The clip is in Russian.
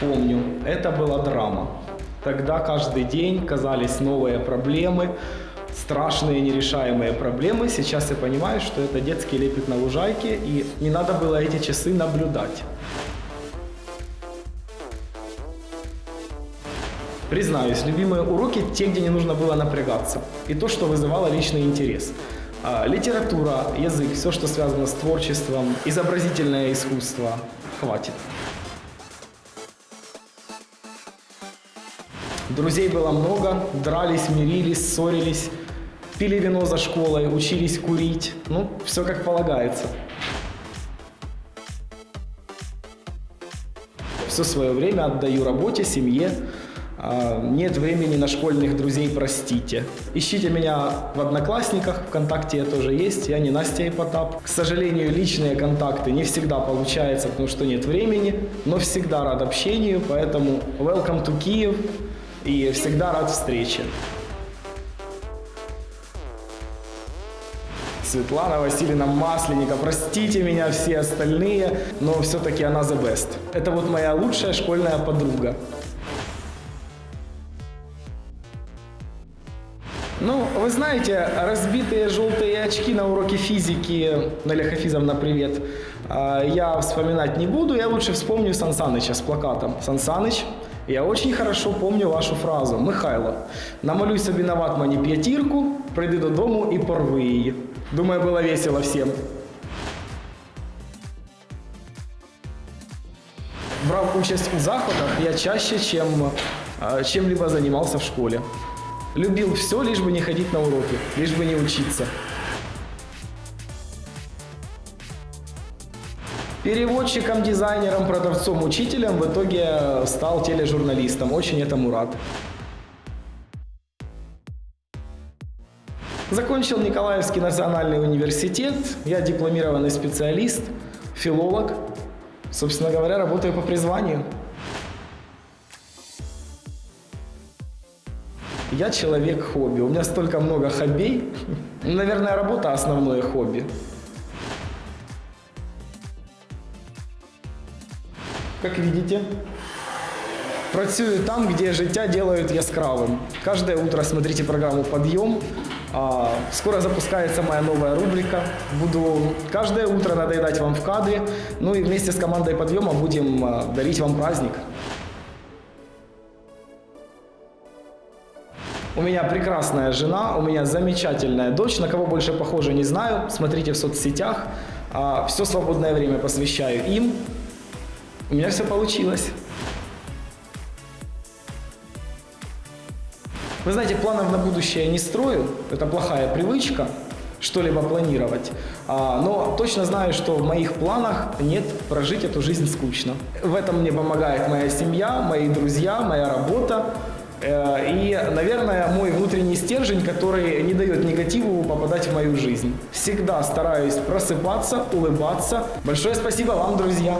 Помню, это была драма. Тогда каждый день казались новые проблемы, страшные нерешаемые проблемы. Сейчас я понимаю, что это детский лепет на лужайке, и не надо было эти часы наблюдать. Признаюсь, любимые уроки те, где не нужно было напрягаться. И то, что вызывало личный интерес. А, Литература, язык, все, что связано с творчеством, изобразительное искусство. Хватит. Друзей было много, дрались, мирились, ссорились, пили вино за школой, учились курить. Ну, все как полагается. Все свое время отдаю работе, семье. А, Нет времени на школьных друзей, простите. Ищите меня в Одноклассниках, ВКонтакте я тоже есть, я не Настя и Потап. К сожалению, личные контакты не всегда получается, потому что нет времени, но всегда рад общению, поэтому welcome to Киев и всегда рад встрече. Светлана Васильевна Масленника, простите меня все остальные, но все-таки она the best. Это вот моя лучшая школьная подруга. Ну, вы знаете, разбитые желтые очки на уроке физики, Наля Хафизовна, привет, а, я вспоминать не буду, я лучше вспомню Сан Саныча с плакатом. Сан Саныч, я очень хорошо помню вашу фразу. Михайло, намалюй собі на ватмані п'ятірку, прийди додому і порви її. Думаю, було весело всім. Брав участь у заходах я чаще, чем а, чем-либо занимался в школе. Любил все, лишь бы не ходить на уроки, лишь бы не учиться. Переводчиком, дизайнером, продавцом, учителем в итоге стал тележурналистом. Очень этому рад. Закончил Николаевский национальный университет. Я дипломированный специалист, филолог. Собственно говоря, работаю по призванию. Я человек хобби. У меня столько много хоббей. Ну, Наверное, работа основное хобби. Как видите, працюю там, где життя делают яскравым. Каждое утро смотрите программу «Подъем». А, Скоро запускается моя новая рубрика. Буду каждое утро надоедать вам в кадре. Ну и вместе с командой «Подъема» будем а, дарить вам праздник. У меня прекрасная жена, у меня замечательная дочь. На кого больше похожа, не знаю. Смотрите в соцсетях. А, Все свободное время посвящаю им. У меня все получилось. Вы знаете, планов на будущее не строю. Это плохая привычка что-либо планировать. А, но точно знаю, что в моих планах нет прожить эту жизнь скучно. В этом мне помогает моя семья, мои друзья, моя работа. Э, И, наверное, мой внутренний стержень, который не дает негативу попадать в мою жизнь. Всегда стараюсь просыпаться, улыбаться. Большое спасибо вам, друзья.